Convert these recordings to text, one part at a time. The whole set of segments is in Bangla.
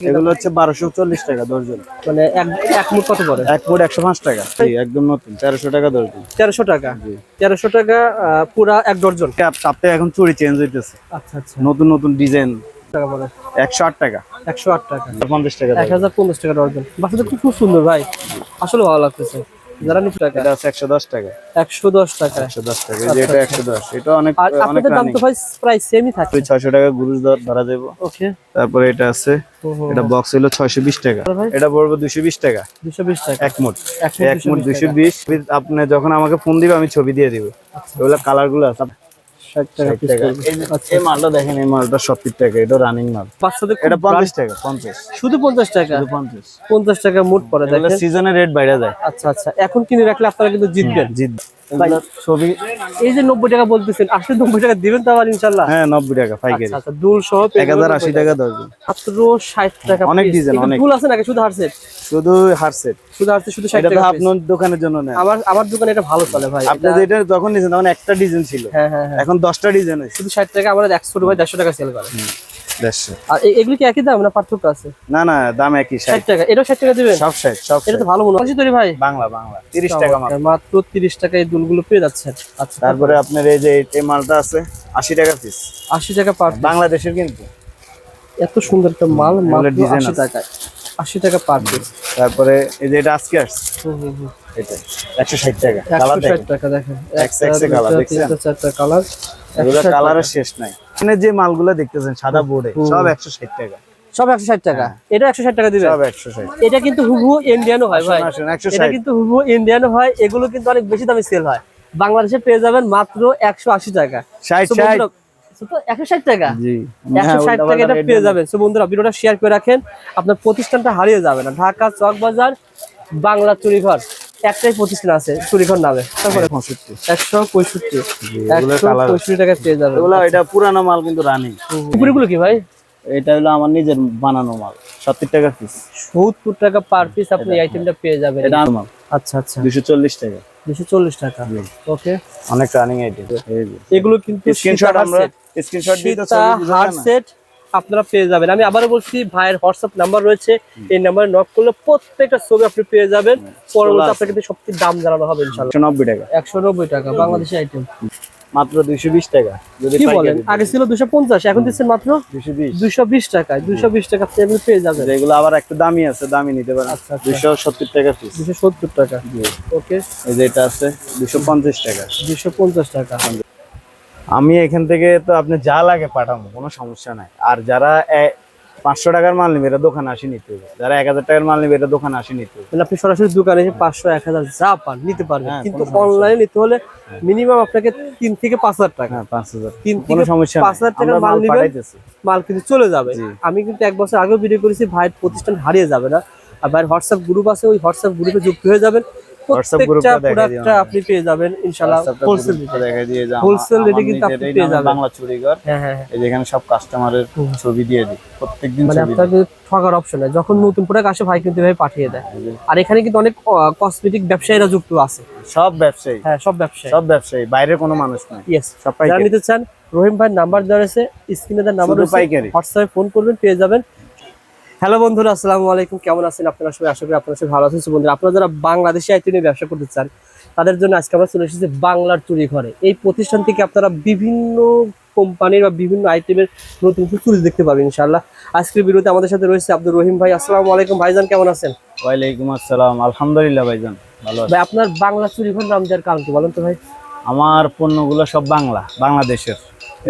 এগুলো হচ্ছে বারোশো চল্লিশ টাকা দর্জন মানে এক মুট মুঠ কত পড়ে? এক মুট একশো পাঁচ টাকা। একদম নতুন তেরোশো টাকা দর্জন তেরোশো টাকা। তেরোশো টাকা আহ, পুরা এক ডর্জন সপ্তাহে এখন চুরি চেঞ্জ হইতেছে। আচ্ছা আচ্ছা। নতুন নতুন ডিজাইন। টাকা পড়ে। একশো আট টাকা। একশো আট টাকা। পঞ্চাশ টাকা এক হাজার পঞ্চাশ টাকা ডর্জন বাচ্চাদের খুব খুব সুন্দর ভাই। আসলে ভালো লাগতেছে। যারা নিচু টাকা এটা আছে একশো দশ টাকা। একশো দশ টাকা। একশো দশ টাকা। এই যে এটা একশো দশ এটা অনেক অনেক দাম তো ভাই প্রায় সেমই থাকে। ছয়শো টাকা গুরুজ ধরা যাব ওকে। তারপরে এটা আছে এটা বক্স হলো ছয়শো বিশ টাকা। এটা পড়বে দুশো বিশ টাকা। দুশো বিশ টাকা। এক মোট এক মোট এক মুঠ দুশো বিশ আপনি যখন আমাকে ফোন দিবে আমি ছবি দিয়ে দিব। এগুলো কালারগুলো আছে। টাকা। এই মালটা দেখেন এই মালটা সত্তর টাকা এটা রানিং মাল। বাচ্চাদের এটা টাকা পঞ্চাশ। শুধু পঞ্চাশ টাকা? শুধু টাকা পড়ে দেখেন। রেট বাইরে যায়। আচ্ছা আচ্ছা। এখন কিনে রাখলে আপনারা কিন্তু জিতবেন। জিত এই যে নব্বই টাকা বলতেছেন আসলে নব্বই টাকা দিবেন তো আবার ইনশাল্লাহ হ্যাঁ নব্বই টাকা পাইকারি। আচ্ছা আচ্ছা দুল সহ এক হাজার আশি টাকা দর্জন মাত্র ষাট টাকা অনেক। অনেক। দুল আছে নাকি? শুধু হারসেট শুধু হারসেট শুধু হারসেট শুধু ষাট টাকা আপনার দোকানের জন্য নেয় আমার আমার দোকানে এটা ভালো চলে ভাই। আপনি যেটা যখন নিয়েছেন তখন একটা ডিজাইন ছিল। হ্যাঁ হ্যাঁ হ্যাঁ। এখন দশটা ডিজাইন শুধু ষাট টাকা আমরা একশো ভাই দেড়শো টাকা সেল করে। দেড়শো। আর এ- এগুলো কি একই দাম না পার্থক্য আছে? না না দাম একই ষাট। টাকা। এটাও ষাট টাকা দিবেন? সব ষাট সব এটা তো ভালো মনে হচ্ছে তৈরি ভাই? বাংলা বাংলা। তিরিশ টাকা মাত্র। তিরিশ টাকা এই দুলগুলো পেয়ে যাচ্ছেন। আচ্ছা তারপরে আপনার এই যে এই মালটা আছে আশি টাকা পিস আশি টাকা পার বাংলাদেশের কিন্তু। এত সুন্দর একটা মাল মাত্র design আশি টাকায়। আশি টাকা পার পিস তারপরে এই যে এটা আজকে আসছে এটা একশো ষাট টাকা। কালার দেখেন। টাকা দেখেন। দেখছেন? চারটা কালার এগুলো কালারের শেষ নাই। এখানে যে মালগুলো দেখতেছেন সাদা বোর্ডে সব একশো ষাট টাকা। সব একশো ষাট টাকা। এটা একশো ষাট টাকা দিবে সব একশো ষাট। এটা কিন্তু হুবহু ইন্ডিয়ানও হয় ভাই। এটা কিন্তু হুবহু ইন্ডিয়ানও হয় এগুলো কিন্তু অনেক বেশি দামে সেল হয়। বাংলাদেশে পেয়ে যাবেন মাত্র একশো আশি টাকা। হ্যাঁ, আপনার প্রতিষ্ঠানটা হারিয়ে যাবে না। ঢাকা চক বাজার বাংলা চুরিঘর একটাই প্রতিষ্ঠান আছে চুরিঘর নামে। একশো পঁয়ষট্টি। একশো পঁয়ষট্টি টাকা পেয়ে এগুলো এটা পুরানো মাল কিন্তু রানিং। উপরেগুলো কি ভাই? এটা হলো আমার নিজের বানানো মাল সত্তর টাকা পিস সত্তর টাকা পার পিস আপনি আইটেমটা পেয়ে যাবেন। এটা মাল। আচ্ছা আচ্ছা। দুশো চল্লিশ টাকা। দুশো চল্লিশ টাকা। ওকে অনেক রানিং আইটেম এগুলো কিন্তু স্ক্রিনশট আমরা স্ক্রিনশট দিয়ে তো হার্ড সেট আপনারা পেয়ে যাবেন। আমি আবারও বলছি ভাইয়ের হোয়াটসঅ্যাপ নাম্বার রয়েছে। এই নাম্বারে নক করলে প্রত্যেকটা ছবি আপনি পেয়ে যাবেন। পরবর্তী আপনাকে কিন্তু সবচেয়ে দাম জানানো হবে ইনশাল্লাহ একশো নব্বই টাকা। একশো নব্বই টাকা বাংলাদেশি আইটেম মাত্র দুইশো বিশ টাকা। যদি কি বলেন? আগে ছিল দুশো পঞ্চাশ এখন দিচ্ছেন মাত্র দুইশো বিশ। টাকায়। দুইশো বিশ টাকা আপনি এগুলো পেয়ে যাবেন। যেগুলো আবার একটু দামি আছে দামি নিতে পারেন। আচ্ছা, আচ্ছা। দুইশো সত্তর টাকা পিস দুশো সত্তর টাকা। ওকে এই যে এটা আছে দুইশো পঞ্চাশ টাকা। দুশো পঞ্চাশ টাকা। আমি এখান থেকে তো আপনি যা লাগে পাঠাবো কোনো সমস্যা নাই। আর যারা পাঁচশো টাকার মাল নেবে এটা দোকানে আসি নিতে হবে। যারা এক হাজার টাকার মাল নেবে এটা দোকানে আসি নিতে হবে। আপনি সরাসরি দোকানে এসে পাঁচশো এক হাজার যা পান নিতে পারবেন। হ্যাঁ, কিন্তু অনলাইনে নিতে হলে মিনিমাম আপনাকে তিন থেকে পাঁচ হাজার টাকা। হ্যাঁ পাঁচ হাজার। তিন কোনো থেকে সমস্যা পাঁচ হাজার টাকার মাল মাল মাল কিন্তু চলে যাবে। আমি কিন্তু এক বছর আগেও ভিডিও করেছি ভাইয়ের প্রতিষ্ঠান হারিয়ে যাবে না। আর ভাইয়ের হোয়াটসঅ্যাপ গ্রুপ আছে ওই হোয়াটসঅ্যাপ গ্রুপে যুক্ত হয়ে যাবেন। প্রত্যেকটা আপনি পেয়ে যাবেন ইনশাআল্লাহ হোলসেল দেখাই দিয়ে আমার- Wholesale কিন্তু আপনি পেয়ে যাবেন। বাংলা চুরিঘর হ্যাঁ হ্যাঁ হ্যাঁ। এই যেখানে সব কাস্টমারের ছবি দিয়ে দিই। প্রত্যেকদিন মানে আপনার ঠকার অপশন নেই। যখন নতুন প্রোডাক্ট আসে ভাই কিন্তু ভাই পাঠিয়ে দেয়। আর এখানে কিন্তু অনেক কসমেটিক ব্যবসায়ীরা যুক্ত আছে। সব ব্যবসায়ী। হ্যাঁ সব ব্যবসায়ী। সব ব্যবসায়ী। বাইরের কোনো মানুষ নাই। ইয়েস সব যারা পাইকারি নিতে চান রহিম ভাই নাম্বার দেওয়া রয়েছে। স্ক্রিনে তার নাম্বার রয়েছে। হোয়াটসঅ্যাপে ফোন করবেন পেয়ে যাবেন। হ্যালো বন্ধুরা আসসালামু আলাইকুম। কেমন আছেন আপনারা সবাই? আশা করি আপনারা সবাই ভালো আছেন। বন্ধুরা আপনারা যারা বাংলাদেশে আইটেম নিয়ে ব্যবসা করতে চান তাদের জন্য আজকে আমরা চলে এসেছি বাংলার চুরি ঘরে। এই প্রতিষ্ঠান থেকে আপনারা বিভিন্ন কোম্পানির বা বিভিন্ন আইটেমের নতুন নতুন চুরি দেখতে পাবেন ইনশাআল্লাহ। আজকের বিরুদ্ধে আমাদের সাথে রয়েছে আব্দুর রহিম ভাই। আসসালামু আলাইকুম ভাইজান কেমন আছেন? ওয়ালাইকুম আসসালাম। আলহামদুলিল্লাহ ভাইজান ভালো ভাই আপনার বাংলা চুরি ঘর নাম দেওয়ার কারণ কি বলেন তো ভাই? আমার পণ্যগুলো সব বাংলা বাংলাদেশের।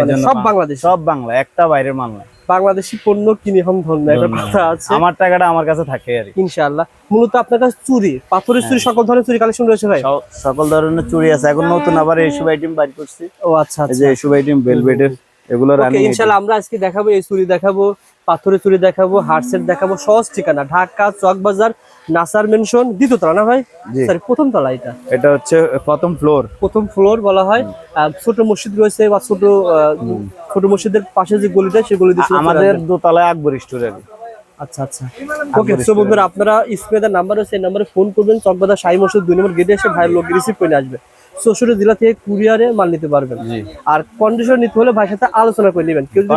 মানে সব বাংলাদেশ? সব বাংলা একটা বাইরের মাল নাই। বাংলাদেশি পণ্য কিনে হন ধন্য একটা কথা আছে। আমার টাকাটা আমার কাছে থাকে আর ইনশাআল্লাহ। মূলত আপনার কাছে চুরি পাথরের চুরি সকল ধরনের চুরি কালেকশন রয়েছে ভাই? সকল ধরনের চুরি আছে। এখন নতুন আবার এইসব আইটেম বাইর করছি। ও আচ্ছা এই আচ্ছা। যে এইসব আইটেম বেলভেটের এগুলো ইনশাআল্লাহ আমরা আজকে দেখাবো এই চুরি দেখাবো পাথরের চুরি দেখাবো হার্টসেট দেখাবো সহজ ঠিকানা ঢাকা চকবাজার নাসার মেনশন দ্বিতীয় তলা না ভাই। সরি প্রথম তলা এটা। এটা হচ্ছে প্রথম ফ্লোর প্রথম ফ্লোর বলা হয়। ছোট মসজিদ রয়েছে বা ছোট ছোট মসজিদের পাশে যে গলিটা সেই গলি আমাদের। দোতলায় আকবর স্টোর আর আচ্ছা আচ্ছা। ওকে সো বন্ধুরা আপনারা স্ক্রিনে নাম্বার আছে এই নাম্বারে ফোন করবেন। চকবাজার সাই মসজিদ দুই নম্বর গেটে এসে ভাইয়ের লোক রিসিভ করে আসবে। চৌষট্টি জেলা থেকে কুরিয়ারে মাল নিতে পারবেন আর কন্ডিশন নিতে হলে ভাইয়ের সাথে আলোচনা করে নেবেন কেউ যদি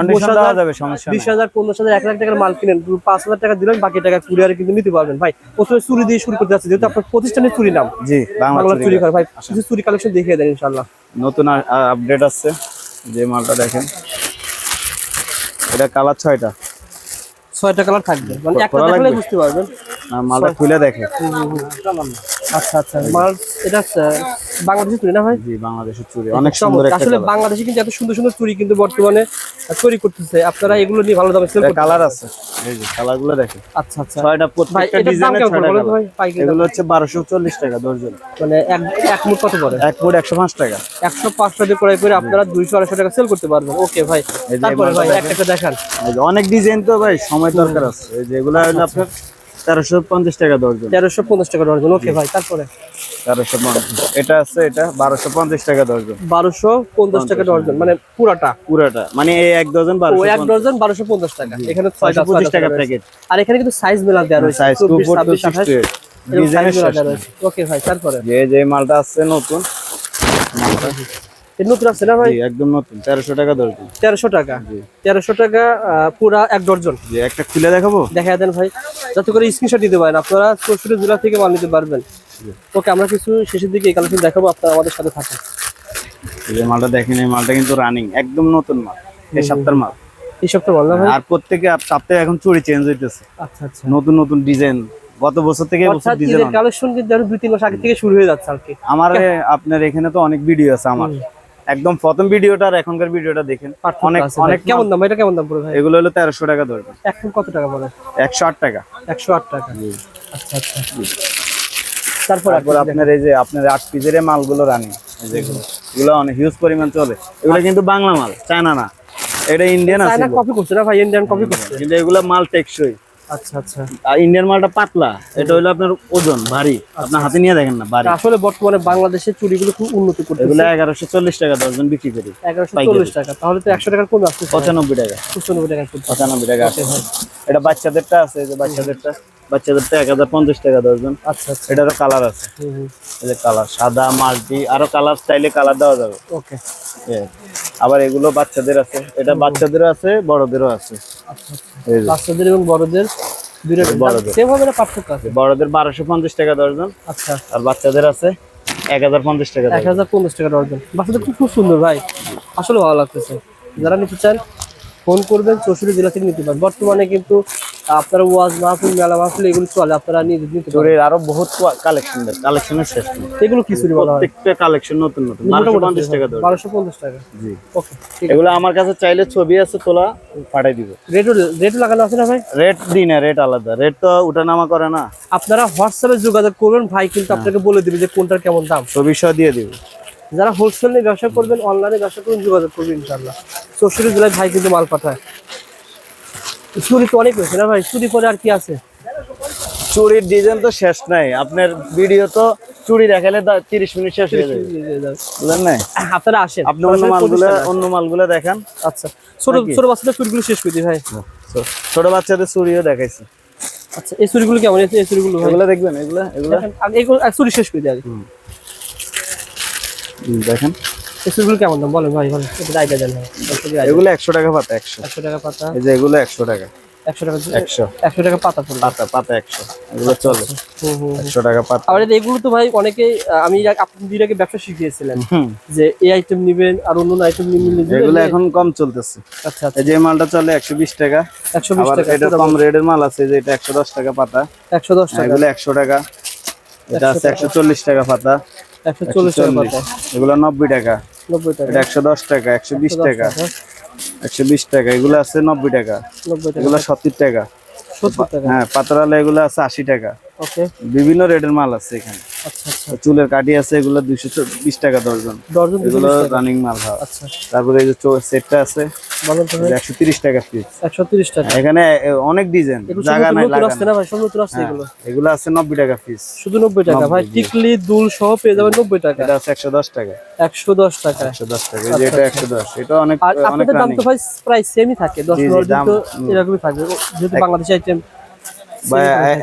বিশ হাজার পনেরো হাজার এক লাখ টাকার মাল কিনেন পাঁচ হাজার টাকা দিলেন বাকি টাকা কুরিয়ারে কিন্তু নিতে পারবেন ভাই প্রথমে চুরি দিয়ে শুরু করতে যাচ্ছে যেহেতু আপনার প্রতিষ্ঠানের চুরি নাম জি বাংলা চুরি করে ভাই কিছু চুরি কালেকশন দেখিয়ে দেন ইনশাল্লাহ নতুন আপডেট আসছে যে মালটা দেখেন এটা কালার ছয়টা ছয়টা কালার থাকবে মানে একটা দেখলে বুঝতে পারবেন মালটা খুলে দেখে আচ্ছা আচ্ছা মাল এটা বাংলাদেশি চুরি না ভাই? জি বাংলাদেশের চুরি। অনেক সুন্দর একটা আসলে বাংলাদেশে কিন্তু এত সুন্দর সুন্দর চুরি কিন্তু বর্তমানে তৈরি করতেছে। আপনারা এগুলো নিয়ে ভালো দামে সেল করতে কালার আছে। এই যে কালারগুলো দেখে আচ্ছা আচ্ছা। ছয়টা প্রত্যেকটা কেমন ছয়টা ভাই? এগুলো হচ্ছে বারোশো চল্লিশ টাকা দর্জন মানে এক এক মুঠ কত পড়ে? এক একশো পাঁচ টাকা। একশো পাঁচ টাকা ক্রয় করে আপনারা দুইশো আড়াইশো টাকা সেল করতে পারবেন। ওকে ভাই। তারপরে ভাই দেখেন। একটা দেখান। এই যে অনেক ডিজাইন তো ভাই সময় দরকার আছে। এই যে এগুলো হলো আপনার তেরোশো পঞ্চাশ টাকা দর্জন তেরোশো পঞ্চাশ টাকা ডর্জন ওকে ভাই তারপরে? তেরোশো এটা আছে এটা বারোশো পঞ্চাশ টাকা দর্জন বারোশো পঞ্চাশ টাকা মানে পুরাটা। পুরাটা মানে এক ডজন বারোশো এক ডর্জন বারোশো পঞ্চাশ টাকা। এখানে ছয়টা পঁচিশ টাকা প্যাকেট আর এখানে কিন্তু সাইজ মেলা দেওয়া রয়েছে সাইজ টু ফোর টু ছাব্বিশ আঠাশ সিক্সটি ডিজাইনের শেষ নেই। ওকে ভাই তারপরে। যে যে মালটা আসছে নতুন। নতুন আছে না ভাই? একদম নতুন তেরোশো টাকা দর্জন তেরোশো টাকা। তেরোশো টাকা পুরা এক ডর্জন একটা খুলে দেখাবো? দেখা দেন ভাই। যাতে করে স্ক্রিনশট দিতে পারেন। আপনারা চৌষট্টি জেলা থেকে মাল নিতে পারবেন। ওকে আমরা কিছু শেষের দিকে এই কালেকশন দেখাবো আপনারা আমাদের সাথে থাকুন। এই মালটা দেখেন এই মালটা কিন্তু রানিং একদম নতুন মাল এই সপ্তাহের মাল। এই সবটা বল আর প্রত্যেকে সপ্তাহে এখন চুরি চেঞ্জ হইতেছে। আচ্ছা আচ্ছা। নতুন নতুন ডিজাইন গত বছর থেকে বছর ডিজাইন কালেকশন কিন্তু আরও দুই তিন মাস আগে থেকে শুরু হয়ে যাচ্ছে আর কি। আমার আপনার এখানে তো অনেক ভিডিও আছে আমার। একদম প্রথম ভিডিওটা আর এখনকার ভিডিওটা দেখেন। অনেক অনেক কেমন দাম? এটা কেমন দাম পড়ে ভাই? এগুলো হলো তেরোশো টাকা ধরবে এখন কত টাকা পড়ে? একশো আট টাকা। একশো আট টাকা। আচ্ছা আচ্ছা। তারপর তারপর আপনার এই যে আপনার আট এই মালগুলো রানিং এগুলো। অনেক হিউজ পরিমাণ চলে। এগুলো কিন্তু বাংলা মাল চায়না না। এটা ইন্ডিয়ান আছে চায়না কপি করছে না ভাই ইন্ডিয়ান কপি করছে। কিন্তু এগুলো মাল টেকসই। আচ্ছা আচ্ছা। ইন্ডিয়ান মালটা পাতলা এটা হলো আপনার ওজন ভারী। আপনার হাতে নিয়ে দেখেন না ভারী। আসলে বর্তমানে বাংলাদেশের চুরিগুলো খুব উন্নতি এগুলো এগারোশো চল্লিশ টাকা দর্জন বিক্রি করি। এগারোশো চল্লিশ টাকা তাহলে তো একশো টাকার কমে আসছে পঁচানব্বই টাকা। পঁচানব্বই টাকা পঁচানব্বই টাকা আছে এটা বাচ্চাদেরটা আছে যে বাচ্চাদেরটা। বাচ্চাদেরটা এক হাজার পঞ্চাশ টাকা দর্জন আচ্ছা আচ্ছা। এটারও কালার আছে। কালার সাদা মাল্টি আরও কালার চাইলে কালার দেওয়া যাবে। ওকে। আবার এগুলো বাচ্চাদের আছে। এটা বাচ্চাদেরও আছে বড়দেরও আছে। বাচ্চাদের এবং বড়দের বড়দের। বারোশো পঞ্চাশ টাকা দর্জন আচ্ছা। আর বাচ্চাদের আছে এক হাজার পঞ্চাশ টাকা এক হাজার পঞ্চাশ টাকা ডর্জন বাচ্চাদের খুব খুব সুন্দর ভাই। আসলে ভালো লাগতেছে। যারা নিতে চান ফোন করবেন চৌষট্টি জেলা থেকে নিতে পারেন। বর্তমানে কিন্তু আপনারা ওয়াজ মাহফিল মেলা মাহফিল এগুলো চলে আপনারা নিয়ে নিতে পারেন। চোরের আরও বহুত কালেকশন কালেকশনের শেষ এগুলো কি চুরি বলা হয়? প্রত্যেকটা কালেকশন নতুন নতুন। বারোশো পঞ্চাশ টাকা দর্জন বারোশো পঞ্চাশ টাকা। জি। ওকে এগুলো আমার কাছে চাইলে ছবি আছে তোলা পাঠাই দিব। রেট রেট লাগানো আছে না ভাই? রেট দিই না রেট আলাদা। রেট তো উঠানামা করে না। আপনারা হোয়াটসঅ্যাপে যোগাযোগ করবেন ভাই কিন্তু আপনাকে বলে দিবে যে কোনটার কেমন দাম। ছবি সহ দিয়ে দিব। যারা হোলসেল নিয়ে ব্যবসা করবেন অনলাইনে ব্যবসা করবেন যোগাযোগ করবেন ইনশাল্লাহ চৌষট্টি জেলায় ভাই কিন্তু মাল পাঠায়। চুরি তো অনেক হয়েছে না ভাই? চুরি করে আর কি আছে? চুরির ডিজাইন তো শেষ নাই। আপনার ভিডিও তো চুরি দেখালে তিরিশ মিনিট শেষ হয়ে যাবে। বুঝলেন না আপনারা আসেন। আপনি অন্য মালগুলো অন্য মালগুলো দেখান। আচ্ছা। ছোট ছোট বাচ্চাদের চুরিগুলো শেষ করে দিই ভাই। ছোট বাচ্চাদের চুরিও দেখাইছি। আচ্ছা এই চুরিগুলো কেমন? এই চুরিগুলো এগুলো দেখবেন এগুলো এগুলো চুরি শেষ করে দিই দেখেন। কেমন দাম? বলেন ভাই বলেন। এটা আইডিয়া দেন। এগুলো একশো টাকা পাতা একশো। একশো টাকা পাতা। এই যে এগুলো একশো টাকা। একশো টাকা একশো। একশো টাকা পাতা পড়বে। পাতা পাতা একশো। এগুলো চলে। হুম হুম একশো টাকা পাতা। এগুলো তো ভাই আমি আগে- আপনি দুই আগে ব্যবসা শিখিয়েছিলেন। যে এই আইটেম নিবেন আর অন্য আইটেম নিলে এগুলো এখন কম চলতেছে। আচ্ছা আচ্ছা। এই যে মালটা চলে একশো বিশ টাকা। একশো বিশ টাকা এটা কম রেটের মাল আছে যে এটা একশো দশ টাকা পাতা। একশো দশ টাকা। এগুলো একশো টাকা। এটা আছে একশো চল্লিশ টাকা পাতা। একশো চল্লিশ। টাকা পাতা এগুলো নব্বই টাকা। নব্বই টাকা। এটা একশো দশ টাকা একশো বিশ টাকা। টাকা, একশো বিশ টাকা এগুলো আছে নব্বই টাকা। নব্বই টাকা। এগুলো সত্তর টাকা। হ্যাঁ পাতরালা এগুলো আছে আশি টাকা। ওকে। বিভিন্ন রেটের মাল আছে এখানে। আচ্ছা আচ্ছা। চুলের কাটি আছে এগুলো দুইশো বিশ টাকা দর্জন। দর্জন এগুলো রানিং মাল হয়। আচ্ছা। তারপরে এই যে সেটটা আছে বলেন তো টাকা পিস একশো তিরিশ টাকা। এখানে অনেক ডিজাইন জায়গা নাই নতুন আসছে না ভাই? সব নতুন আসছে এগুলো? এগুলো আছে নব্বই টাকা পিস শুধু নব্বই টাকা। ভাই টিকলি দুল সহ পেয়ে যাবেন নব্বই টাকা। এটা আছে একশো দশ টাকা। একশো দশ টাকা। একশো দশ টাকা। এই যে এটা অনেক অনেক দাম তো ভাই প্রায় সেমই থাকে। দশ জি, জি, পনেরো দিন দাম, তো এরকমই থাকবে। যেহেতু বাংলাদেশি আইটেম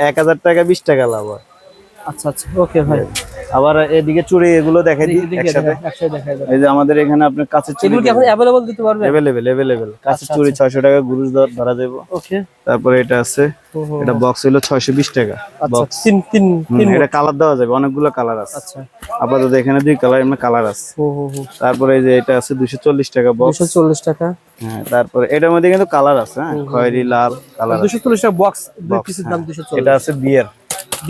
এক হাজার টাকা বিশ টাকা লাভ হয়। আচ্ছা আচ্ছা ওকে ভাই। আবার এদিকে চুড়ি এগুলো দেখাই দিই একসাথে। এই যে আমাদের এখানে আপনার কাছে চুড়ি এগুলো কি অ্যাভেলেবল দিতে এভেলেবেল এভেলেবেল কাছে আচ্ছা, চুড়ি ছয়শো টাকা গুরুজ ধরা যাব ওকে। তারপরে এটা আছে। এটা বক্স হলো ছয়শো বিশ টাকা। আচ্ছা বক্স তিন তিন তিন এটা কালার দেওয়া যাবে অনেকগুলো কালার আছে। আচ্ছা। আপাতত এখানে দুই কালার এমনি কালার আছে। তারপরে এই যে এটা আছে দুশো চল্লিশ টাকা বক্স দুশো চল্লিশ টাকা। হ্যাঁ তারপরে এটার মধ্যে কিন্তু কালার আছে হ্যাঁ খয়েরি লাল কালার দুশো চল্লিশ টাকা বক্স দুই পিসের দাম দুশো চল্লিশ। এটা আছে বিয়ের।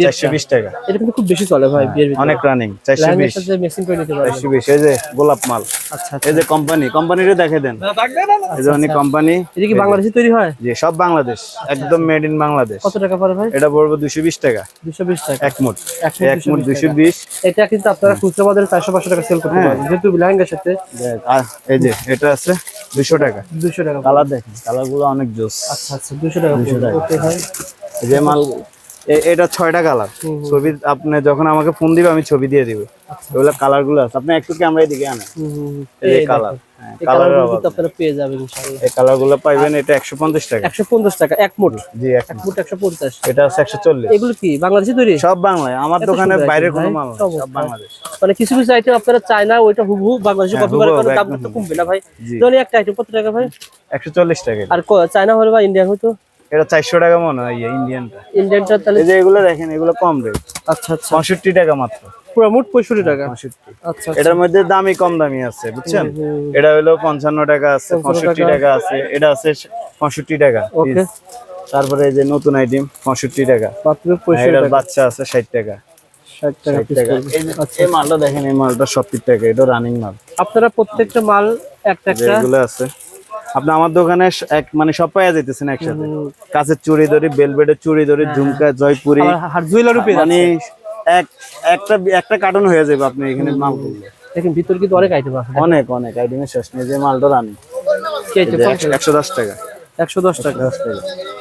চারশো বিশ টাকা। এটা কিন্তু খুব বেশি চলে ভাই বিয়ের ভিতরে। অনেক রানিং চারশো বিশ। সাথে মিক্সিং করে নিতে পারবে চারশো বিশ এই যে গোলাপ মাল। আচ্ছা এই যে কোম্পানি কোম্পানিটা দেখে দেন। এই যে কোম্পানি এটা কি বাংলাদেশে তৈরি হয়? যে সব বাংলাদেশ একদম মেড ইন বাংলাদেশ। কত টাকা পড়ে ভাই? এটা পড়বে দুশো বিশ টাকা। দুশো বিশ টাকা। এক মুঠ। এক মুঠ দুশো বিশ এটা কিন্তু আপনারা খুচরা বাজারে চারশো পাঁচশো টাকা সেল করতে হ্যাঁ। পারবেন। যেহেতু লেহেঙ্গার সাথে। এই যে এটা আছে দুশো টাকা। দুশো টাকা। কালার দেখেন কালারগুলো অনেক জোস। আচ্ছা আচ্ছা দুশো টাকা ভাই। এই যে মাল এটা ছয়টা কালার ছবি আপনি যখন আমাকে ফোন দিবে আমি ছবি দিয়ে দিব। ওগুলো কালারগুলো আছে। আপনি একটু ক্যামেরা দিকে আনেন। এই কালার। হ্যাঁ কালার আমার দোকানে কোনো বাংলাদেশ। মানে কিছু কিছু আইটেম আপনারা চায় না ওইটা হুবহু বাংলাদেশে হ্যাঁ, কপি তো কমবে না ভাই। একটা আইটেম কত টাকা ভাই? একশো চল্লিশ টাকা আর চায়না হলে বা ইন্ডিয়ান হয়তো? এটা চারশো টাকা মনে হয় ইন্ডিয়ানটা ইন্ডিয়ানটা তাহলে এই যে এগুলো দেখেন এগুলো কম রেট আচ্ছা আচ্ছা। পঁয়ষট্টি টাকা মাত্র। পুরো মোট পঁয়ষট্টি টাকা? পঁয়ষট্টি। আচ্ছা এটার মধ্যে দামি কম দামি আছে বুঝছেন? এটা হলো পঞ্চান্ন টাকা আছে পঁয়ষট্টি টাকা। আছে এটা আছে পঁয়ষট্টি টাকা ওকে। তারপরে এই যে নতুন আইটেম পঁয়ষট্টি টাকা। মাত্র আর পঁয়ষট্টি এটার টাকা। বাচ্চা আছে ষাট টাকা। এই মালটা দেখেন এই মালটা সত্তর টাকা এটা রানিং মাল। আপনারা প্রত্যেকটা মাল একটা একটা আছে। আপনি আমার দোকানে এক মানে সব পাইয়া যাইতেছেন একসাথে। কাছের চুড়ি ধরি বেলবেটের চুড়ি ধরি ঝুমকা জয়পুরি। আবার হার জুয়েলারি পেয়ে মানে এক একটা একটা কার্টন হয়ে যাবে আপনি এখানে মাল করলে দেখেন ভিতর কিন্তু অনেক আইটেম আছে। অনেক অনেক আইটেমের শেষ নেই। যে মালটা রানি। একশো দশ টাকা। একশো দশ টাকা। দশ টাকা।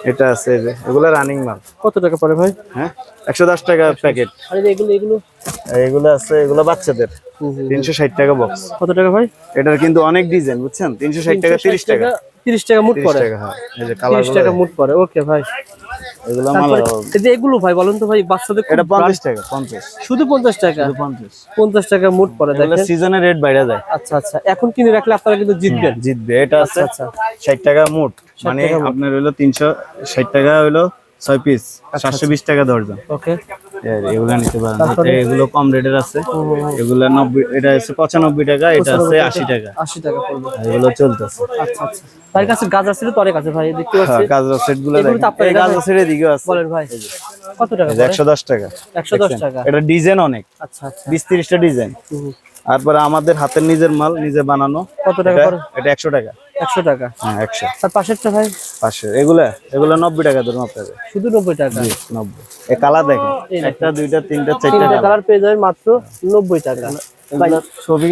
এটা আছে যে এগুলো রানিং মাল। কত টাকা পড়ে ভাই? হ্যাঁ? একশো দশ টাকা প্যাকেট আর এগুলো এগুলো। এগুলো আছে এগুলো বাচ্চাদের। তিনশো ষাট টাকা বক্স কত টাকা ভাই? এটার কিন্তু অনেক ডিজাইন বুঝছেন? তিনশো ষাট টাকা তিরিশ টাকা। তিরিশ টাকা মুট পড়ে। হ্যাঁ এই যে কালার তিরিশ টাকা মুট পড়ে ওকে ভাই। এগুলো মাল এই যে এগুলো ভাই বলেন তো ভাই বাচ্চাদের এটা পঞ্চাশ টাকা পঞ্চাশ। শুধু পঞ্চাশ টাকা? শুধু পঞ্চাশ। পঞ্চাশ টাকা মুট পড়ে দেখেন। সিজনে রেট বাইরে যায়। আচ্ছা আচ্ছা এখন কিনে রাখলে আপনারা কিন্তু জিতবেন। জিতবে। এটা আছে আচ্ছা। ষাট টাকা মোট। মানে আপনার হইল তিনশো ষাট টাকা হইল ছয় পিস আচ্ছা, সাতশো বিশ টাকা দর্জন ওকে এগুলো নিতে পারেন। এটা এগুলো কম রেটের আছে। এগুলো নব্বই এটা আছে পঁচানব্বই টাকা এটা আছে আশি টাকা। আশি টাকা পড়বে। এগুলো চলতেছে। আচ্ছা আচ্ছা। কাছে গাজা আছে ভাই দেখতে হ্যাঁ পাচ্ছি। সেটগুলো এই আছে। বলেন ভাই কত টাকা একশো দশ টাকা। এটা ডিজাইন অনেক। আচ্ছা আচ্ছা। বিশ তিরিশটা ডিজাইন। তারপরে আমাদের হাতের নিজের মাল নিজে বানানো। কত টাকা এটা- পড়ে? এটা একশো টাকা। একশো টাকা? হ্যাঁ একশো। তার পাশেরটা ভাই? পাঁচশো এগুলা? এগুলো নব্বই টাকা ধরুন আপনাদের। শুধু নব্বই টাকা? নব্বই। এই কালার দেখেন। একটা দুইটা তিনটা চারটা কালার পেয়ে যাবেন মাত্র নব্বই টাকা। ছবি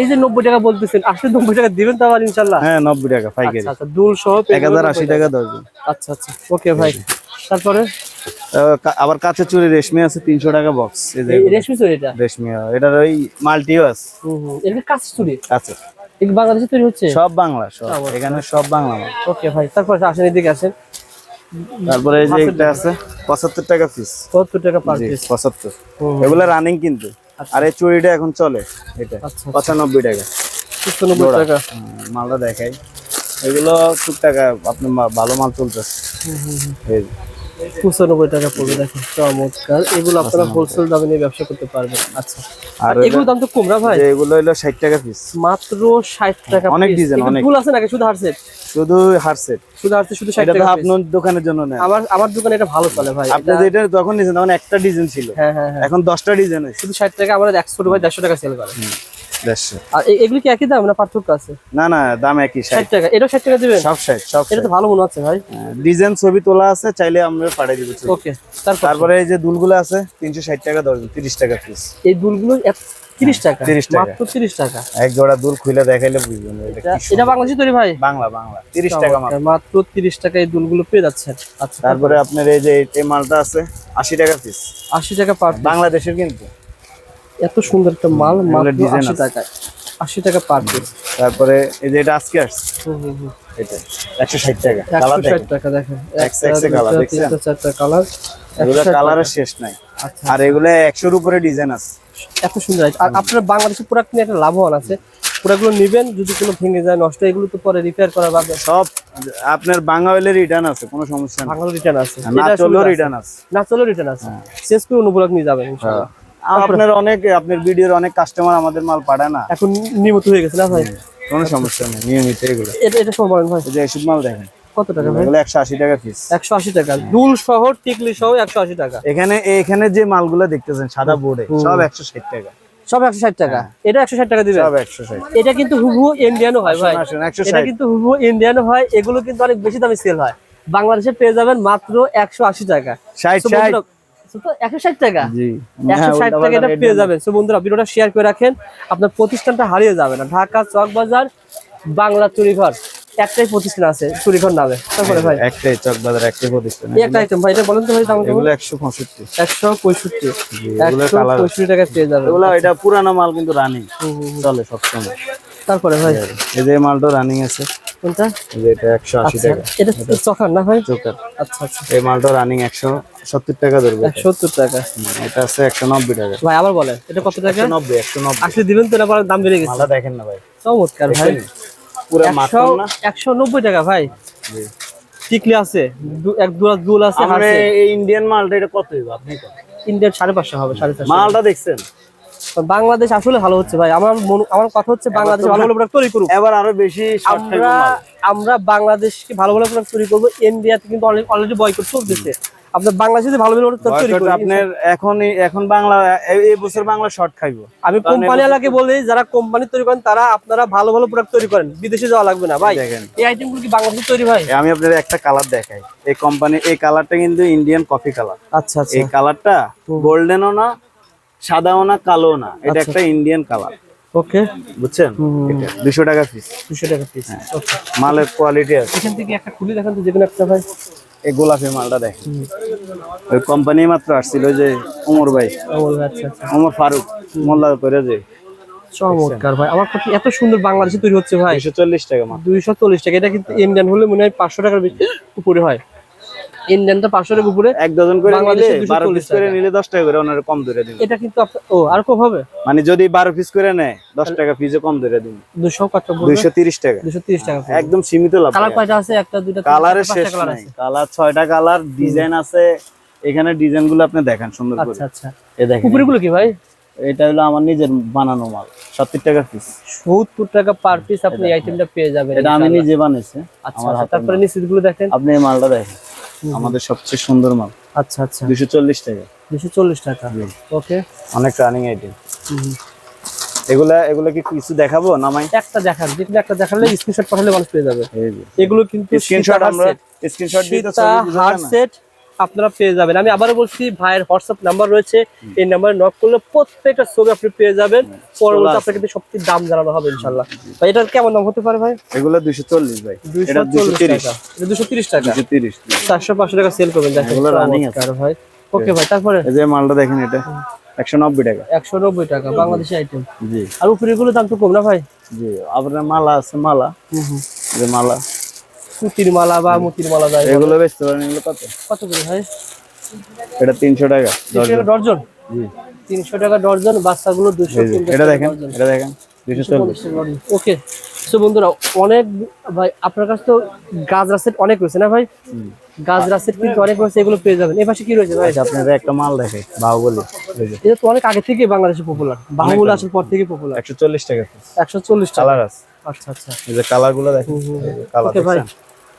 এই যে নব্বই টাকা বলতেছেন আসলে নব্বই টাকা দিবেন তো আবার ইনশাল্লাহ হ্যাঁ নব্বই টাকা পাইকারি। আচ্ছা আচ্ছা দুল সহ এক হাজার আশি 90 টাকা। আচ্ছা আচ্ছা ওকে ভাই। তারপরে? আবার কাছে চুরি রেশমি আছে তিনশো টাকা বক্স রেশমি চুরি এটা? রেশমি এটার ওই মাল্টিও আছে। চুরি? বাংলাদেশে তৈরি হচ্ছে? সব বাংলা সব। এখানে সব বাংলা ওকে ভাই তারপরে আসেন এদিকে আসেন। তারপরে এই যে একটা আছে পঁচাত্তর টাকা পিস কত টাকা পার পিস পঁচাত্তর। হুম। এগুলো রানিং কিন্তু। আর এই চুরিটা এখন চলে এটা। আচ্ছা পঁচানব্বই টাকা। তিনশো নব্বই টাকা। মালটা দেখাই। এগুলো টুক টাকা আপনি ভালো মাল চলতেছে। এই যে। পঁচানব্বই টাকা পড়বে দেখেন চমৎকার। এগুলো আপনারা হোলসেল দামে নিয়ে ব্যবসা করতে পারবেন। আচ্ছা। আর এগুলো দাম তো কম না ভাই এগুলো হলো ষাট টাকা পিস মাত্র ষাট টাকা অনেক এগুলো অনেক। ফুল আছে নাকি? শুধু হারসেট? শুধু হারসেট। শুধু হারসেট শুধু ষাট এটা টাকা piece। আপনার দোকানের জন্য নেয় আমার আমার দোকানে এটা ভালো চলে ভাই। আপনি যেটা তখন নিয়েছেন তখন একটা ডিজাইন ছিল। হ্যাঁ হ্যাঁ হ্যাঁ। এখন দশটা ডিজাইন আছে শুধু ষাট টাকা আমরা একশো ভাই দেড়শো টাকা সেল করে। দেড়শো। আর এগুলো কি একই দাম না পার্থক্য আছে? না না দাম একই ষাট। টাকা। এটাও ষাট টাকা দিবেন? সব ষাট সব এটা তো ভালো মনে হচ্ছে ভাই। ডিজাইন ছবি তোলা আছে চাইলে আমরা পাঠিয়ে দিব ওকে তারপরে? এই যে দুলগুলো আছে তিনশো ষাট টাকা দর্জন তিরিশ টাকা পিস এই দুলগুলো তিরিশ টাকা? 30 টাকা। মাত্র তিরিশ টাকা? এক জোড়া দুল খুলে দেখাইলে বুঝবেন এটা এটা- এটা বাংলাদেশি তৈরি ভাই? বাংলা বাংলা। তিরিশ টাকা মাত্র। মাত্র তিরিশ টাকা এই দুলগুলো পেয়ে যাচ্ছেন। আচ্ছা তারপরে আপনার এই যে এই মালটা আছে আশি টাকা পিস আশি টাকা পার বাংলাদেশের কিন্তু। এত সুন্দর একটা মাল মাত্র design আশি আছে। টাকায় আশি টাকা পার পিস তারপরে এই যে এটা আজকে আসছে। এটা একশো ষাট টাকা কালার একশো ষাট দেখেন। টাকা দেখেন। একশো একশো colour, দেখছেন? চারটা কালার এগুলো কালারের শেষ নাই। আচ্ছা আর এগুলো একশোর উপরে ডিজাইন আছে। এত সুন্দর। আর আপনারা বাংলাদেশের প্রোডাক্ট নিয়ে একটা লাভবান আছে। প্রোডাক্টগুলো নেবেন যদি কোনো ভেঙে যায় নষ্ট এগুলো তো পরে রিপেয়ার করা পাবে সব আপনার বাঙালির রিটার্ন আছে কোনো সমস্যা নেই। বাংলা রিটার্ন আছে। না এটা আছে। রিটার্ন আছে। না চলো রিটার্ন আছে শেষ করে অন্য নিয়ে যাবেন ইনশাআল্লাহ আর আপনার অনেক আপনার ভিডিওর অনেক কাস্টমার আমাদের মাল পাঠায় না। এখন নিয়মিত হয়ে গেছে না ভাই? কোনো সমস্যা নেই নিয়মিত এগুলো। এটা এটা সময় বলেন ভাই। এই যে এসব মাল দেখেন। কত টাকা ভাই? এগুলো একশো আশি টাকা পিস একশো আশি টাকা। দুল সহ টিকলি সহ একশো আশি টাকা। এখানে এখানে যে মালগুলো দেখতেছেন সাদা বোর্ডে সব একশো ষাট টাকা। সব একশো ষাট টাকা। এটা একশো ষাট টাকা দিবে সব একশো ষাট। এটা কিন্তু হুবহু ইন্ডিয়ানও হয় ভাই। এটা কিন্তু হুবহু ইন্ডিয়ানও হয়। এগুলো কিন্তু অনেক বেশি দামে সেল হয়। বাংলাদেশে পেয়ে যাবেন মাত্র একশো আশি টাকা। ষাট So টাকা। জি। হ্যাঁ, ষাট উল্টা টাকা এটা পেয়ে যাবেন। তো বন্ধুরা ভিডিওটা শেয়ার করে রাখেন। আপনার প্রতিষ্ঠানটা হারিয়ে যাবে না। ঢাকা চক বাজার বাংলা চুরিঘর। একটাই প্রতিষ্ঠান আছে চুরিঘর নামে। তারপরে ভাই? একটাই চক বাজার একটাই প্রতিষ্ঠান। একটা আইটেম ভাই এটা বলেন তো ভাই দাম এগুলো টাকা পেয়ে যাবেন। এগুলো এটা পুরানো মাল কিন্তু রানিং। চলে সবসময়। তারপরে ভাই? এই যে মালটা রানিং আছে। কোনটা? এটা একশো আশি আচ্ছা টাকা। এটা চখার না ভাই? চোকার আচ্ছা আচ্ছা। এই মালটা রানিং একশো সত্তর টাকা ধরবে। একশো সত্তর টাকা। এটা আছে একশো নব্বই টাকা। ভাই আবার বলেন এটা কত টাকা? একশো নব্বই একশো নব্বই। আসলে দিবেন তো দাম বেড়ে গেছে। মালটা দেখেন না ভাই। চমৎকার ভাই। পুরো মাখন না? একশো নব্বই টাকা ভাই। জি। টিকলি আছে এক দুরা দুল আছে আমরা এই ইন্ডিয়ান মালটা এটা কত আপনি? ইন্ডিয়ান সাড়ে পাঁচশো হবে সাড়ে চারশো। মালটা দেখছেন? বাংলাদেশ আসলে ভালো হচ্ছে ভাই। আমার আমার কথা হচ্ছে বাংলাদেশ ভালো ভালো প্রোডাক্ট তৈরি করুক। এবার আরও বেশি আমরা আমরা বাংলাদেশকে ভালো ভালো প্রোডাক্ট তৈরি করব। ইন্ডিয়াতে কিন্তু অলরেডি বয়কট চলতেছে। আপনার বাংলাদেশে ভালো ভালো প্রোডাক্ট তৈরি করি। আপনার এখন এখন বাংলা এই- বছর বাংলা শর্ট খাইবো। আমি কোম্পানি ওয়ালাকে বলি যারা কোম্পানি তৈরি করেন তারা আপনারা ভালো ভালো প্রোডাক্ট তৈরি করেন। বিদেশে যাওয়া লাগবে না। ভাই এই আইটেমগুলো কি বাংলাদেশে তৈরি ভাই আমি আপনাদের একটা কালার দেখাই। এই কোম্পানি এই কালারটা কিন্তু ইন্ডিয়ান কফি কালার আচ্ছা আচ্ছা। এই কালারটা গোল্ডেনও না সাদাও না কালো না। এটা একটা ইন্ডিয়ান কালার ওকে বুঝছেন? দুশো টাকা পিস দুশো টাকা পিস মালের কোয়ালিটি আছে। এখান থেকে একটা খুলি দেখান তো যে কোনো একটা ভাই। এই গোলাপি মালটা দেখেন। ওই কোম্পানি মাত্র আসছিল ওই যে ওমর ভাই। ভাই, আচ্ছা আচ্ছা। ওমর ফারুক মোল্লা করে যে। চমৎকার ভাই। আমার কথা এত সুন্দর বাংলাদেশে তৈরি হচ্ছে ভাই। দুশো চল্লিশ টাকা দুইশো চল্লিশ টাকা। এটা কিন্তু ইন্ডিয়ান হলে মনে হয় পাঁচশো টাকার উপরে হয়। ইন্ডিয়ানটা পাঁচশো উপরে। এক ডজন করে নিলে বাংলাদেশে 240 বারো পিস করে নিলে দশ টাকা করে ওনার কম ধরে দিন এটা কিন্তু ও আর কম হবে? মানে যদি বারো পিস করে নেয় দশ টাকা পিসে কম ধরে দিন কত টাকা। একদম সীমিত লাভ। কালার কয়টা আছে? একটা দুইটা কালারের শেষ নাই। কালার ছয়টা কালার ডিজাইন আছে। এখানে ডিজাইনগুলো আপনি দেখেন সুন্দর করে। আচ্ছা আচ্ছা। এ দেখেন। উপরে গুলো কি ভাই? এটা হলো আমার নিজের বানানো মাল সত্তর টাকা পিস সত্তর টাকা পার পিস আপনি আইটেমটা পেয়ে যাবেন এটা আমি নিজে বানাইছি আচ্ছা আচ্ছা, তারপরে নিচেরগুলো দেখেন। আপনি এই মালটা দেখেন। আমাদের সবচেয়ে সুন্দর মাল। আচ্ছা আচ্ছা। দুশো চল্লিশ টাকা। দুশো চল্লিশ টাকা। ওকে। অনেক রানিং আইটেম এগুলা এগুলা কি কিছু দেখাবো নামাই একটা দেখান। যে একটা দেখালে স্ক্রিনশট পাঠালে মানুষ পেয়ে যাবে। এগুলো কিন্তু স্ক্রিনশট আমরা স্ক্রিনশট দিয়ে তো হার্ড সেট আপনারা পেয়ে যাবেন। আমি আবারও বলছি ভাইয়ের হোয়াটসঅ্যাপ নাম্বার রয়েছে। এই নাম্বারে নক করলে প্রত্যেকটা ছবি আপনি পেয়ে যাবেন। পরবর্তী আপনাকে কিন্তু সবচেয়ে দাম জানানো হবে ইনশাল্লাহ ভাই এটার কেমন দাম হতে পারে ভাই? এগুলো দুশো চল্লিশ ভাই। এটা দুশো তিরিশ। দুশো তিরিশ টাকা? তিরিশ চারশো পাঁচশো টাকা সেল করবেন দেখেন। ভাই। ওকে ভাই তারপরে? এই যে মালটা দেখেন এটা। একশো নব্বই টাকা। একশো নব্বই টাকা বাংলাদেশি আইটেম জি। আর উপরে গুলো দাম তো কম না ভাই? জি আপনার মালা আছে মালা। এই যে মালা। সুতির মালা বা মতির মালা যায় এগুলো বেচতে পারেন এগুলো কত? কত করে ভাই? এটা তিনশো টাকা তিনশো টাকা ডর্জন? জি। তিনশো টাকা ডর্জন বাচ্চাগুলো দুশো এই যে, এটা দেখেন এটা দেখেন ওকে তো বন্ধুরা অনেক ভাই আপনার কাছে তো গাজরা সেট অনেক রয়েছে না ভাই? গাজরা সেট কিন্তু অনেক রয়েছে এগুলো পেয়ে যাবেন। এই পাশে কি রয়েছে ভাই? আপনাদের একটা মাল দেখে বাহুবলি। এটা তো অনেক আগে থেকে বাংলাদেশে পপুলার বাহুবল আসার পর থেকে পপুলার একশো চল্লিশ টাকা একশো চল্লিশ টাকা। কালার আছে। আচ্ছা আচ্ছা। এই যে কালারগুলো দেখেন কালার ভাই।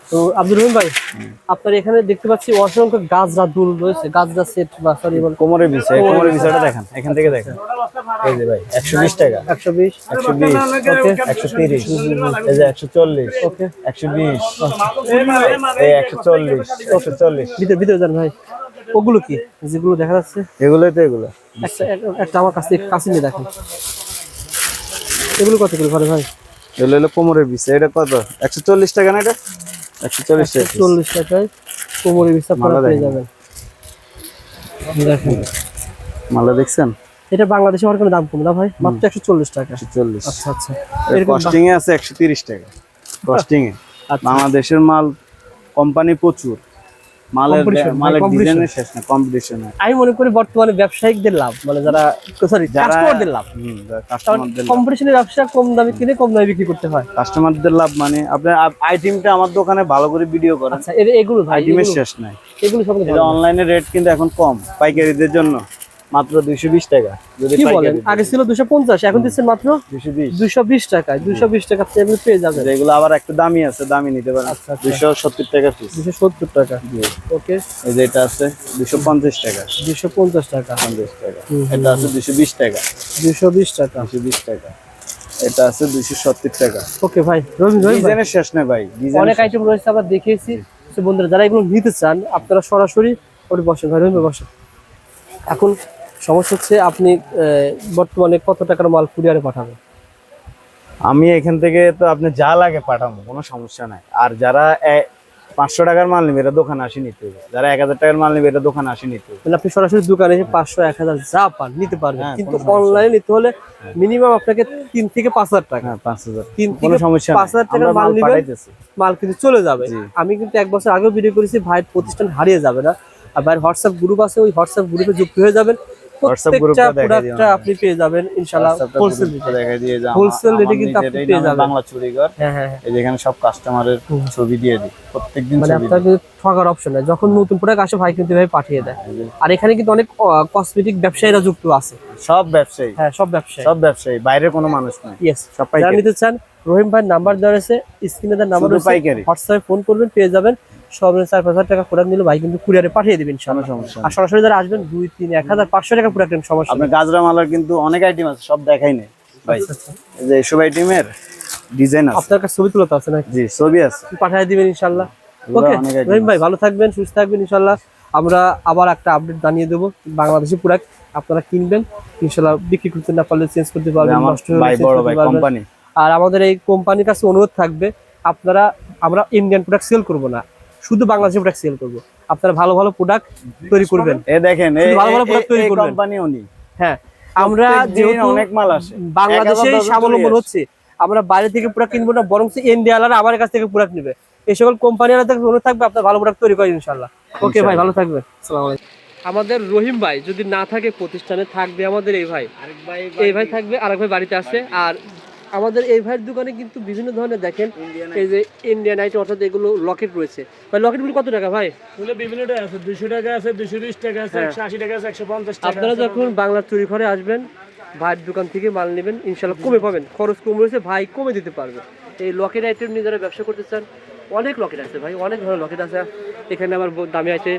তো রহিম ভাই আপনার এখানে দেখতে পাচ্ছি অসংখ্য দুল রয়েছে সেট বা সরি বল কোমরের বিষয় কোমরের বিষয়টা দেখেন এখান থেকে দেখেন। এই যে ভাই টাকা। এই যে ওকে একশো বিশ। এই ভিতরে ভিতরে যান ভাই। ওগুলো কি? যেগুলো দেখা যাচ্ছে। এগুলোই তো এগুলো। একটা আমার কাছে কাছে নিয়ে দেখেন। এগুলো কত করে ভাই? এগুলো হলো কোমরের বিষয় এটা কত? একশো চল্লিশ টাকা না এটা? একশো চল্লিশ টাকা চল্লিশ টাকায় কোমরে বিশ্বাস মালা পেয়ে। যাবেন। দেখেন। মালা দেখছেন? এটা বাংলাদেশে আমার কোনো দাম কম না ভাই মাত্র একশো চল্লিশ টাকা। একশো চল্লিশ। আচ্ছা আচ্ছা। কস্টিং এ আছে একশো তিরিশ টাকা। কস্টিং এ। আচ্ছা। বাংলাদেশের মাল কোম্পানি প্রচুর। মালের Competition, মালের ডিজাইনের শেষ না কম্পিটিশন আমি মনে করি বর্তমানে ব্যবসায়িকদের লাভ মানে যারা সরি কাস্টমারদের লাভ। কম্পিটিশনের ব্যবসা কম দামে কিনে কম দামে বিক্রি করতে হয়। কাস্টমারদের লাভ মানে আপনার আইটেমটা আমার দোকানে ভালো করে ভিডিও করেন। আচ্ছা এগুলো ভাই আইটেমের শেষ নাই। এগুলো সব অনলাইনে রেট কিন্তু এখন কম পাইকারিদের জন্য। মাত্র দুইশো বিশ টাকা। যদি কি বলেন? আগে ছিল দুশো পঞ্চাশ এখন দিচ্ছেন মাত্র দুইশো বিশ। দুশো বিশ টাকায় দুশো বিশ টাকা আপনি পেয়ে যাবেন। এগুলো আবার একটু দামি আছে দামি নিতে পারেন। আচ্ছা, আচ্ছা। দুইশো সত্তর টাকা পিস দুশো সত্তর টাকা। ওকে। এই যে এটা আছে দুইশো পঞ্চাশ টাকা। দুশো পঞ্চাশ টাকা। পঞ্চাশ টাকা। এটা আছে দুইশো বিশ টাকা। দুশো বিশ টাকা। দুইশো বিশ টাকা। এটা আছে দুইশো সত্তর টাকা। ওকে ভাই রবি ভাই। ডিজাইনের শেষ নেই ভাই অনেক আইটেম রয়েছে আমরা দেখিয়েছি। তো বন্ধুরা যারা এগুলো নিতে চান আপনারা সরাসরি ওটি বসেন। ভাই রবি বসেন। এখন সমস্যা হচ্ছে আপনি বর্তমানে কত টাকার মাল কুরিয়ারে পাঠাবেন? আমি এখান থেকে তো আপনি যা লাগে পাঠাবো কোনো সমস্যা নাই। আর যারা পাঁচশো টাকার মাল নেবে এটা দোকানে আসি নিতে হবে। যারা এক হাজার টাকার মাল নেবে এটা দোকানে আসি নিতে হবে। মানে আপনি সরাসরি দোকানে এসে পাঁচশো এক হাজার যা পান নিতে পারবেন। হ্যাঁ, কিন্তু কোনো অনলাইনে নিতে হলে মিনিমাম আপনাকে তিন থেকে পাঁচ হাজার টাকা। হ্যাঁ পাঁচ হাজার। তিন কোনো থেকে সমস্যা পাঁচ হাজার টাকার মাল নিবেন পাঠাইতেছি। মাল কিন্তু চলে যাবে। আমি কিন্তু এক বছর আগেও ভিডিও করেছি ভাইয়ের প্রতিষ্ঠান হারিয়ে যাবে না। আর ভাইয়ের হোয়াটসঅ্যাপ গ্রুপ আছে ওই হোয়াটসঅ্যাপ গ্রুপে যুক্ত হয়ে যাবেন। প্রোডাক্টটা আপনি পেয়ে যাবেন ইনশাআল্লাহ হোলসেল দেখাই দিয়ে যে আমার- Wholesale কিন্তু আপনি পেয়ে যাবেন। বাংলা চুরিঘর হ্যাঁ হ্যাঁ হ্যাঁ। এই যেখানে সব কাস্টমারের ছবি দিয়ে দিই। প্রত্যেকদিন মানে ছবি আপনার কিন্তু ঠকার অপশন নাই। যখন নতুন প্রোডাক্ট আসে ভাই কিন্তু ভাই পাঠিয়ে দেয়। আর এখানে কিন্তু অনেক কসমেটিক ব্যবসায়ীরা যুক্ত আছে। সব ব্যবসায়ী। হ্যাঁ সব ব্যবসায়ী। সব ব্যবসায়ী। বাইরে কোনো মানুষ নাই। ইয়েস সব পাইকারি। নিতে চান রহিম ভাই নাম্বার দেওয়া রয়েছে। স্ক্রিনে তার নাম্বার রয়েছে। হোয়াটসঅ্যাপে ফোন করবেন পেয়ে যাবেন। সব চার পাঁচ হাজার টাকা প্রোডাক্ট নিলে ভাই কিন্তু কুরিয়ারে পাঠিয়ে দেবেন সমস্যা আর সরাসরি যারা আসবেন দুই তিন এক হাজার পাঁচশো টাকা প্রোডাক্ট সমস্যা আপনার গাজরা মালার কিন্তু অনেক আইটেম আছে সব দেখাই নেই। ভাই যে এসব আইটেমের ডিজাইন আছে। আপনার কাছে ছবি তুলে আছে নাকি? জি ছবি আছে। পাঠিয়ে দিবেন ইনশাল্লাহ। ওকে রহিম ভাই ভালো থাকবেন সুস্থ থাকবেন ইনশাল্লাহ। আমরা আবার একটা আপডেট জানিয়ে দেবো। বাংলাদেশি প্রোডাক্ট আপনারা কিনবেন। ইনশাল্লাহ বিক্রি করতে না পারলে চেঞ্জ করতে পারবেন নষ্ট। কোম্পানি আর আমাদের এই কোম্পানির কাছে অনুরোধ থাকবে আপনারা আমরা ইন্ডিয়ান প্রোডাক্ট সেল করব না। শুধু বাংলাদেশি প্রোডাক্ট সেল করব। আপনারা ভালো ভালো প্রোডাক্ট তৈরি করবেন। এ দেখেন এই ভালো ভালো product তৈরি করবেন। কোম্পানি উনি। হ্যাঁ আমরা যেহেতু অনেক মাল আসে। বাংলাদেশে স্বাবলম্বন হচ্ছে আমরা বাইরে থেকে প্রোডাক্ট কিনবো না বরং ইন্ডিয়ালারা আমার কাছ থেকে প্রোডাক্ট নেবে। এই সকল কোম্পানিরা থেকে অনুরোধ থাকবে আপনার ভালো প্রোডাক্ট তৈরি করেন ইনশাল্লাহ ওকে ভাই ভালো থাকবে আসসালামু আলাইকুম। আমাদের রহিম ভাই যদি না থাকে প্রতিষ্ঠানে থাকবে আমাদের এই ভাই এই ভাই থাকবে আরেক ভাই বাড়িতে আসে। আর আমাদের এই ভাইয়ের দোকানে কিন্তু বিভিন্ন ধরনের দেখেন এই যে ইন্ডিয়ান আইটেম অর্থাৎ এগুলো লকেট রয়েছে। ভাই লকেটগুলো কত টাকা ভাই? বিভিন্ন টাকা আছে দুশো টাকা আছে দুশো বিশ টাকা আছে হ্যাঁ। একশো আশি টাকা আছে একশো পঞ্চাশ আপনারা যখন বাংলার চুরি ঘরে আসবেন ভাইয়ের দোকান থেকে মাল নেবেন ইনশাল্লাহ কমে পাবেন। খরচ কম রয়েছে ভাই কমে দিতে পারবে। এই লকেট আইটেম নিয়ে যারা ব্যবসা করতে চান অনেক লকেট আছে ভাই অনেক ধরনের লকেট আছে। এখানে আবার ব- দামি আছে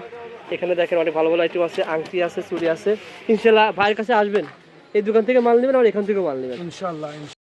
এখানে দেখেন অনেক ভালো ভালো আইটেম আছে আংটি আছে চুড়ি আছে। ইনশাল্লাহ ভাইয়ের কাছে আসবেন এই দোকান থেকে মাল নেবেন আর এখান থেকে মাল নেবেন। ইনশাল্লাহ।